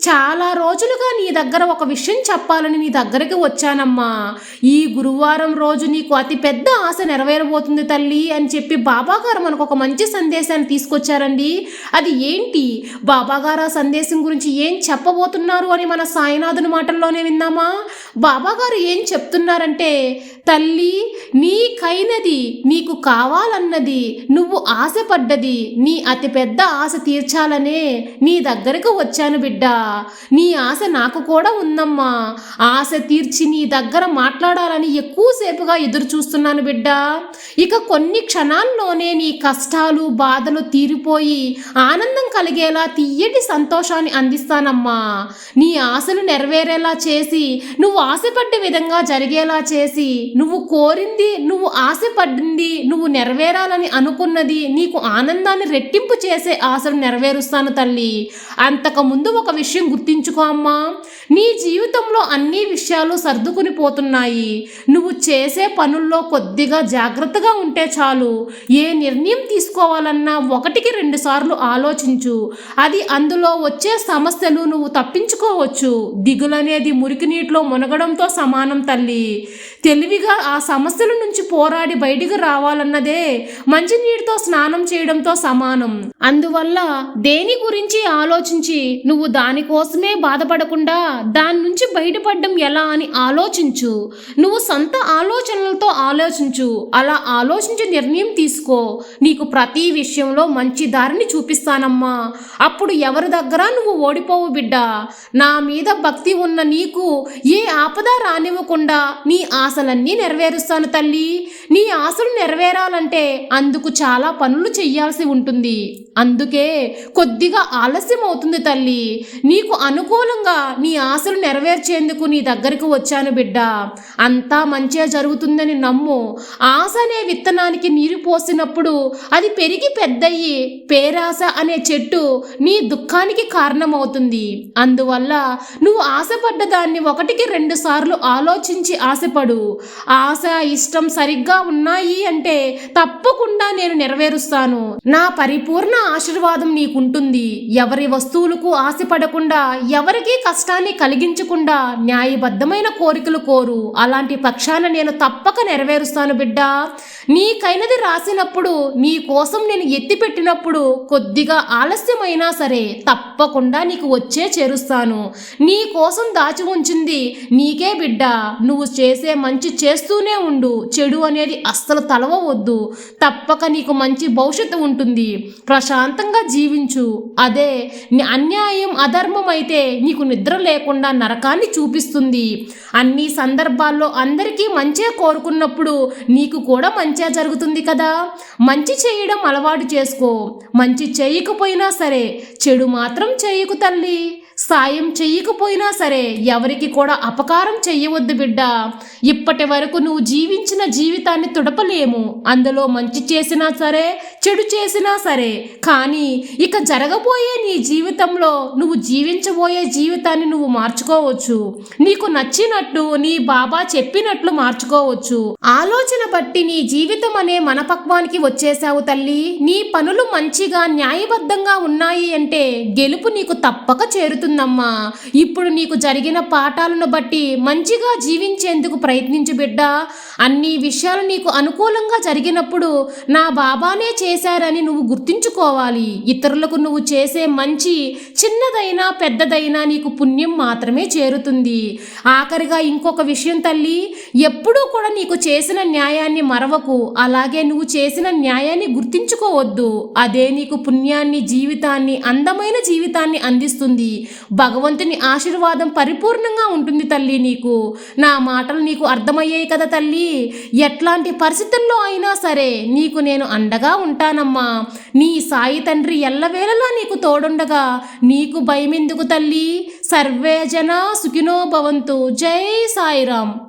చాలా రోజులుగా నీ దగ్గర ఒక విషయం చెప్పాలని నీ దగ్గరికి వచ్చానమ్మా. ఈ గురువారం రోజు నీకు అతి పెద్ద ఆశ నెరవేరబోతుంది తల్లి అని చెప్పి బాబాగారు మనకు ఒక మంచి సందేశాన్ని తీసుకొచ్చారండి. అది ఏంటి? బాబాగారు ఆ సందేశం గురించి ఏం చెప్పబోతున్నారు అని మన సాయినాథుని మాటల్లోనే విన్నామా బాబాగారు ఏం చెప్తున్నారంటే తల్లి నీకైనది నీకు కావాలన్నది నువ్వు ఆశపడ్డది నీ అతిపెద్ద ఆశ తీర్చాలనే నీ దగ్గరకు వచ్చాను బిడ్డ. నీ ఆశ నాకు కూడా ఉందమ్మా. ఆశ తీర్చి నీ దగ్గర మాట్లాడాలని ఎక్కువసేపుగా ఎదురు చూస్తున్నాను బిడ్డ. ఇక కొన్ని క్షణాల్లోనే నీ కష్టాలు బాధలు తీరిపోయి ఆనందం కలిగేలా తీయటి సంతోషాన్ని అందిస్తానమ్మా. నీ ఆశలు నెరవేరేలా చేసి నువ్వు ఆశపడ్డ విధంగా జరిగేలా చేసి నువ్వు కోరింది నువ్వు ఆశపడింది నువ్వు నెరవేరాలని అనుకున్నది నీకు ఆనందాన్ని రెట్టింపు చేసే ఆశలు నెరవేరుస్తాను తల్లి. అంతకు ముందు ఒక విషయం గుర్తించుకో అమ్మా. నీ జీవితంలో అన్ని విషయాలు సర్దుకుని పోతున్నాయి. నువ్వు చేసే పనుల్లో కొద్దిగా జాగ్రత్తగా ఉంటే చాలు. ఏ నిర్ణయం తీసుకోవాలన్నా ఒకటికి రెండు సార్లు ఆలోచించు. అది అందులో వచ్చే సమస్యలు నువ్వు తప్పించుకోవచ్చు. దిగులనేది మురికి నీటిలో మునగడంతో సమానం తల్లి. తెలివిగా ఆ సమస్యల నుంచి పోరాడి బయటికి రావాలన్నదే మంచినీటితో స్నానం చేయడంతో సమానం. అందువల్ల దేని గురించి ఆలోచించి నువ్వు దానికోసమే బాధపడకుండా దాని నుంచి బయటపడడం ఎలా అని ఆలోచించు. నువ్వు సొంత ఆలోచనలతో ఆలోచించు. అలా ఆలోచించి నిర్ణయం తీసుకో. నీకు ప్రతి విషయంలో మంచి దారిని చూపిస్తానమ్మా. అప్పుడు ఎవరి దగ్గర నువ్వు ఓడిపోవు బిడ్డ? నా మీద భక్తి ఉన్న నీకు ఏ ఆపద రానివ్వకుండా నీ ఆ ఆశలన్నీ నెరవేరుస్తాను తల్లి. నీ ఆశలు నెరవేరాలంటే అందుకు చాలా పనులు చెయ్యాల్సి ఉంటుంది. అందుకే కొద్దిగా ఆలస్యం అవుతుంది తల్లి. నీకు అనుకూలంగా నీ ఆశలు నెరవేర్చేందుకు నీ దగ్గరికి వచ్చాను బిడ్డ. అంతా మంచిగా జరుగుతుందని నమ్ము. ఆశ అనే విత్తనానికి నీరు పోసినప్పుడు అది పెరిగి పెద్దయ్యి పేరాశ అనే చెట్టు నీ దుఃఖానికి కారణమవుతుంది. అందువల్ల నువ్వు ఆశపడ్డ దాన్ని ఒకటికి రెండు సార్లు ఆలోచించి ఆశపడు. ఆశ ఇష్టం సరిగ్గా ఉన్నాయి అంటే తప్పకుండా నేను నెరవేరుస్తాను. నా పరిపూర్ణ ఆశీర్వాదం నీకుంటుంది. ఎవరి వస్తువులకు ఆశపడకుండా ఎవరికి కష్టాన్ని కలిగించకుండా న్యాయబద్ధమైన కోరికలు కోరు. అలాంటి పక్షాన నేను తప్పక నెరవేరుస్తాను బిడ్డ. నీకైనది రాసినప్పుడు నీ కోసం నేను ఎత్తి పెట్టినప్పుడు కొద్దిగా ఆలస్యమైనా సరే తప్పకుండా నీకు వచ్చే చేరుస్తాను. నీ కోసం దాచి ఉంచింది నీకే బిడ్డ. నువ్వు చేసే మంచి చేస్తూనే ఉండు. చెడు అనేది అస్సలు తలవవద్దు. తప్పక నీకు మంచి భవిష్యత్తు ఉంటుంది. ప్రశాంతంగా జీవించు. అదే అన్యాయం అధర్మం అయితే నీకు నిద్ర లేకుండా నరకాన్ని చూపిస్తుంది. అన్ని సందర్భాల్లో అందరికీ మంచే కోరుకున్నప్పుడు నీకు కూడా మంచి మంచిగా జరుగుతుంది కదా. మంచి చేయడం అలవాటు చేసుకో. మంచి చేయకపోయినా సరే చెడు మాత్రం చేయకు తల్లి. సాయం చెయ్యకపోయినా సరే ఎవరికి కూడా అపకారం చెయ్యవద్దు బిడ్డ. ఇప్పటి వరకు నువ్వు జీవించిన జీవితాన్ని తుడపలేము. అందులో మంచి చేసినా సరే చెడు చేసినా సరే. కానీ ఇక జరగబోయే నీ జీవితంలో నువ్వు జీవించబోయే జీవితాన్ని నువ్వు మార్చుకోవచ్చు. నీకు నచ్చినట్టు నీ బాబా చెప్పినట్లు మార్చుకోవచ్చు. ఆలోచన బట్టి నీ జీవితం అనే మనపక్వానికి వచ్చేసావు తల్లి. నీ పనులు మంచిగా న్యాయబద్ధంగా ఉన్నాయి అంటే గెలుపు నీకు తప్పక చేరుతుందమ్మా ఇప్పుడు నీకు జరిగిన పాఠాలను బట్టి మంచిగా జీవించేందుకు ప్రయత్నించు బిడ్డ. అన్ని విషయాలు నీకు అనుకూలంగా జరిగినప్పుడు నా బాబానే చేశారని నువ్వు గుర్తుంచుకోవాలి. ఇతరులకు నువ్వు చేసే మంచి చిన్నదైనా పెద్దదైనా నీకు పుణ్యం మాత్రమే చేరుతుంది. ఆఖరిగా ఇంకొక విషయం తల్లి ఎప్పుడూ కూడా నీకు చేసిన న్యాయాన్ని మరవకు అలాగే నువ్వు చేసిన న్యాయాన్ని గుర్తించుకోవద్దు. అదే నీకు పుణ్యాన్ని జీవితాన్ని అందమైన జీవితాన్ని అందిస్తుంది. భగవంతుని ఆశీర్వాదం పరిపూర్ణంగా ఉంటుంది తల్లి నీకు. నా మాటలు నీకు అర్థమయ్యాయి కదా తల్లి. ఎట్లాంటి పరిస్థితుల్లో అయినా సరే నీకు నేను అండగా ఉంటానమ్మా. నీ సాయి తండ్రి ఎల్లవేళలా నీకు తోడుండగా. నీకు భయమెందుకు తల్లి? సర్వే జన సుఖినో భవంతు. జై సాయిరామ్.